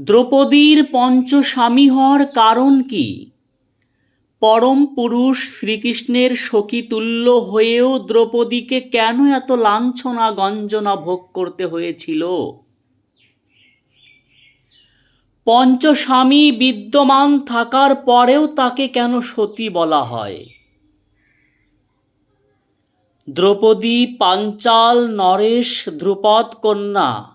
দ্রৌপদীর পঞ্চস্বামী হওয়ার কারণ কি? পরম পুরুষ শ্রীকৃষ্ণের সখীতুল্য হয়েও দ্রৌপদীকে কেন এত লাঞ্ছনা গঞ্জনা ভোগ করতে হয়েছিল? পঞ্চস্বামী বিদ্যমান থাকার পরেও তাকে কেন সতী বলা হয়? দ্রৌপদী, পাঞ্চাল, নরেশ, ধ্রুপদ, কন্যা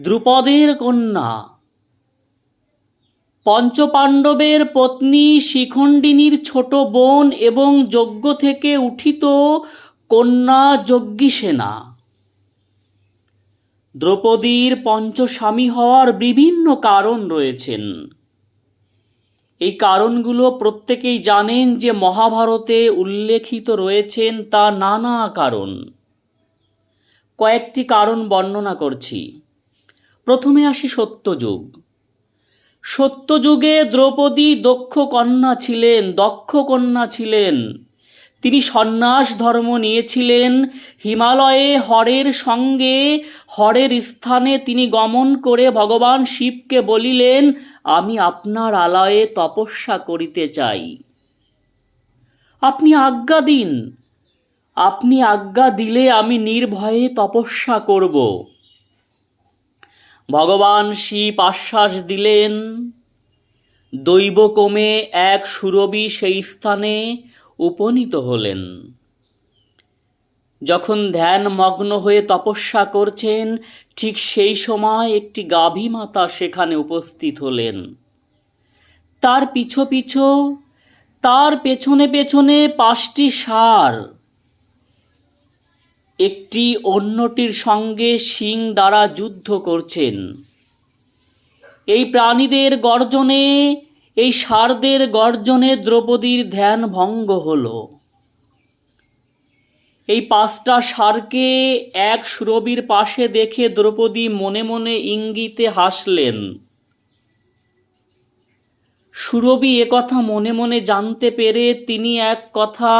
দ্রুপদের কন্যা। পঞ্চপাণ্ডবের পত্নী শিখণ্ডিনীর ছোট বোন এবং যজ্ঞ থেকে উঠিত কন্যা যজ্ঞী সেনা দ্রৌপদীর পঞ্চস্বামী হওয়ার বিভিন্ন কারণ রয়েছেন। এই কারণগুলো প্রত্যেকেই জানেন যে মহাভারতে উল্লেখিত রয়েছেন তা নানা কারণ। কয়েকটি কারণ বর্ণনা করছি। প্রথমে আসি সত্যযুগ। সত্যযুগে দ্রৌপদী দক্ষ কন্যা ছিলেন, দক্ষ কন্যা ছিলেন। তিনি সন্ন্যাস ধর্ম নিয়েছিলেন, হিমালয়ে হরের সঙ্গে, হরের স্থানে তিনি গমন করে ভগবান শিবকে বলিলেন, আমি আপনার আলয়ে তপস্যা করিতে চাই। আপনি আজ্ঞা দিন। আপনি আজ্ঞা দিলে আমি নির্ভয়ে তপস্যা করব। ভগবান শিব আশ্বাস দিলেন দৈবকমে এক সুরবি সেই স্থানে উপনীত হলেন। যখন ধ্যান মগ্ন হয়ে তপস্যা করছেন, ঠিক সেই সময় একটি গাভী মাতা সেখানে উপস্থিত হলেন। তার পিছো পিছো, তার পেছনে পেছনে পাঁচটি সার একটি অন্যটির সঙ্গে শিং দ্বারা যুদ্ধ করছেন। এই প্রাণীদের গর্জনে, এই সারদের গর্জনে দ্রৌপদীর ধ্যান ভঙ্গ হলো। এই পাঁচটা সারকে এক সুরবির পাশে দেখে দ্রৌপদী মনে মনে ইঙ্গিতে হাসলেন। সুরবি কথা মনে মনে জানতে পেরে তিনি এক কথা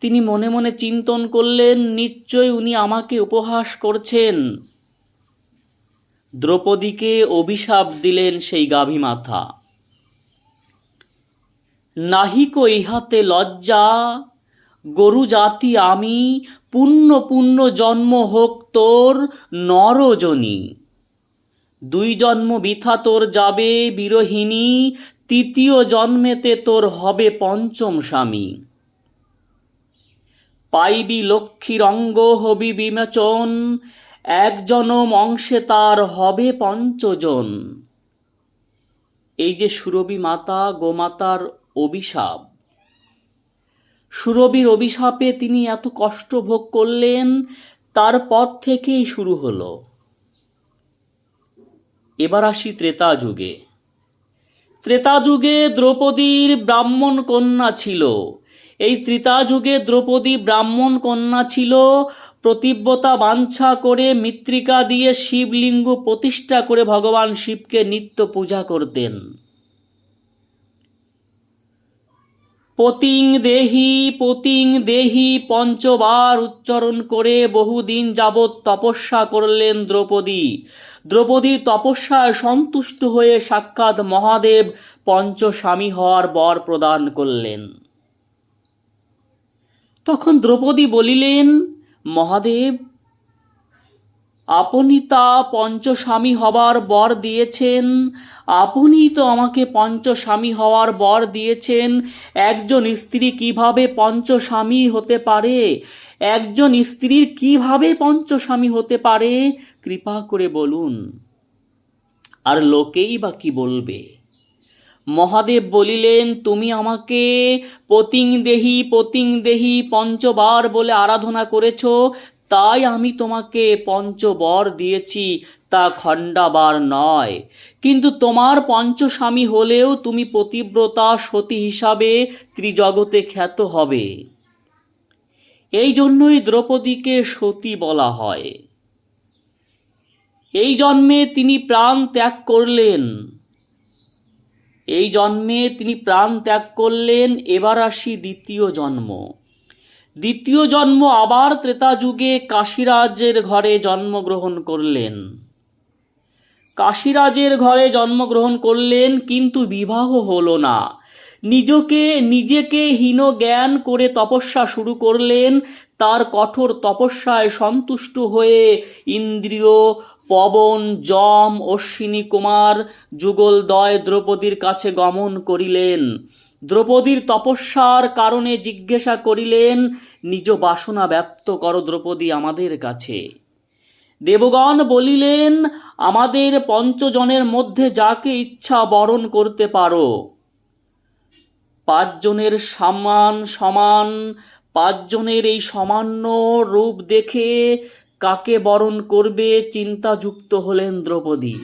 তিনি মনে মনে চিন্তন করলেন, নিশ্চয় উনি আমাকে উপহাস করছেন। দ্রৌপদীকে অভিশাপ দিলেন সেই গাভী মাথা নাহিক ইহাতে লজ্জা, গরু জাতি আমি, পুণ্য পুণ্য জন্ম হোক তোর নরজনী দুই জন্ম বৃথা তোর যাবে বিরহিণী, তৃতীয় জন্মেতে তোর হবে পঞ্চম স্বামী। পাইবি লক্ষ্মীর অঙ্গ হবি বিমোচন এক জনম অংশে তার হবে পঞ্চজন। এই যে সুরবি মাতা, গোমাতার অভিশাপ। সুরবির অভিশাপে তিনি এত কষ্ট ভোগ করলেন তারপর থেকেই শুরু হলো। এবার আসি ত্রেতা যুগে। ত্রেতা যুগে দ্রৌপদীর ব্রাহ্মণ কন্যা ছিল। এই ত্রেতা যুগে দ্রৌপদী ব্রাহ্মণ কন্যা ছিল। প্রতিব্যতা বাঞ্ছা করে মৃত্তিকা দিয়ে শিবলিঙ্গ প্রতিষ্ঠা করে ভগবান শিবকে নিত্য পূজা করতেন। পতিং দেহি পতিং দেহি পঞ্চবার উচ্চারণ করে বহুদিন যাবৎ তপস্যা করলেন দ্রৌপদী। দ্রৌপদীর তপস্যায় সন্তুষ্ট হয়ে সাক্ষাৎ মহাদেব পঞ্চস্বামী হওয়ার বর প্রদান করলেন। তখন দ্রৌপদী বলিলেন, মহাদেব, আপনি তা পঞ্চস্বামী হবার বর দিয়েছেন। আপনি তো আমাকে পঞ্চস্বামী হওয়ার বর দিয়েছেন। একজন স্ত্রী কীভাবে পঞ্চস্বামী হতে পারে? একজন স্ত্রীর কীভাবে পঞ্চস্বামী হতে পারে? কৃপা করে বলুন। আর লোকেই বা কি বলবে? মহাদেব বলিলেন, তুমি আমাকে পতিং দেহি পতিং দেহি পঞ্চবার বলে আরাধনা করেছ, তাই আমি তোমাকে পঞ্চবর দিয়েছি, তা খণ্ডাবার নয়। কিন্তু তোমার পঞ্চস্বামী হলেও তুমি পতিব্রতা সতী হিসাবে ত্রিজগতে খ্যাত হবে। এই জন্যই দ্রৌপদীকে সতী বলা হয়। এই জন্মে তিনি প্রাণ ত্যাগ করলেন। এই জন্মে তিনি প্রাণ ত্যাগ করলেন, এবার আসি দ্বিতীয় জন্ম। দ্বিতীয় জন্ম আবার ত্রেতা যুগে কাশীরাজের ঘরে জন্মগ্রহণ করলেন। কাশীরাজের ঘরে জন্মগ্রহণ করলেন, কিন্তু বিবাহ হলো না। নিজকে, নিজেকে হীন জ্ঞান করে তপস্যা শুরু করলেন। তার কঠোর তপস্যায় সন্তুষ্ট হয়ে ইন্দ্রিয়, পবন, যম, অশ্বিনী কুমার, যুগলদয় দ্রৌপদীর কাছে গমন করিলেন। দ্রৌপদীর তপস্যার কারণে জিজ্ঞাসা করিলেন, নিজ বাসনা ব্যক্ত করো দ্রৌপদী আমাদের কাছে। দেবগণ বলিলেন, আমাদের পঞ্চজনের মধ্যে যাকে ইচ্ছা বরণ করতে পারো। পাঁচজনের সমান সমান, পাঁচজনের এই সামান্য রূপ দেখে কাকে বরণ করবে চিন্তাযুক্ত হলেন দ্রৌপদী।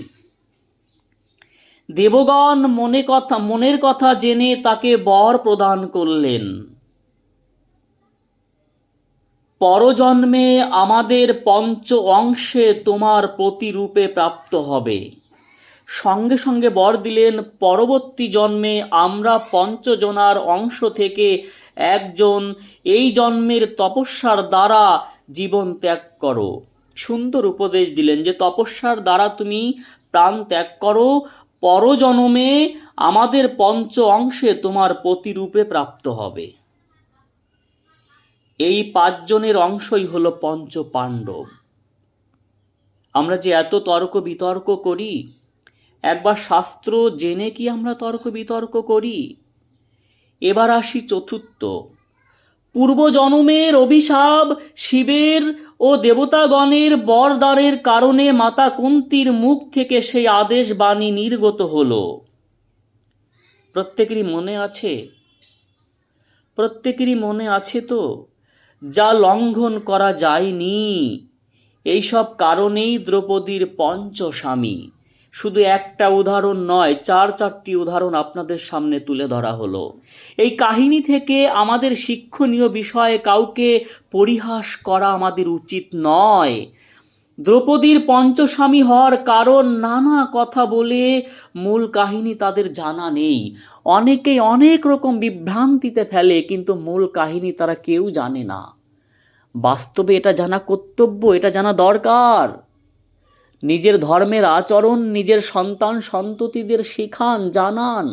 দেবগণ মনে কথা, মনের কথা জেনে তাকে বর প্রদান করলেন। পরজন্মে আমাদের পঞ্চ অংশে তোমার প্রতিরূপে প্রাপ্ত হবে। সঙ্গে সঙ্গে বর দিলেন, পরবর্তী জন্মে আমরা পঞ্চজনার অংশ থেকে একজন এই জন্মের তপস্যার দ্বারা জীবন ত্যাগ করো। সুন্দর উপদেশ দিলেন যে, তপস্যার দ্বারা তুমি প্রাণ ত্যাগ করো। পরজন্মে আমাদের পঞ্চ অংশে তোমার প্রতিরূপে প্রাপ্ত হবে। এই পাঁচজনের অংশই হলো পঞ্চ পাণ্ডব আমরা যে এত তর্ক বিতর্ক করি একবার শাস্ত্র জেনে কি আমরা তর্ক বিতর্ক করি? এবার আসি চতুর্থ। পূর্ব পূর্বজন্মের অভিশাপ শিবের ও দেবতাগণের বরদারের কারণে মাতা কুন্তির মুখ থেকে সেই আদেশ বাণী নির্গত হল। প্রত্যেকেরই মনে আছে? প্রত্যেকেরই মনে আছে তো? যা লঙ্ঘন করা যায়নি। এইসব কারণেই দ্রৌপদীর পঞ্চস্বামী। শুধু একটা উদাহরণ নয়, চার চারটি উদাহরণ আপনাদের সামনে তুলে ধরা হলো। এই কাহিনী থেকে আমাদের শিক্ষণীয় বিষয়ে কাউকে পরিহাস করা আমাদের উচিত নয়। দ্রৌপদীর পঞ্চস্বামী হওয়ার কারণ নানা কথা বলে মূল কাহিনী তাদের জানা নেই। অনেকেই অনেক রকম বিভ্রান্তিতে ফেলে, কিন্তু মূল কাহিনী তারা কেউ জানে না। বাস্তবে এটা জানা কর্তব্য, এটা জানা দরকার। নিজের ধর্মের আচরণ নিজের সন্তান সন্ততিদের শেখান জানান।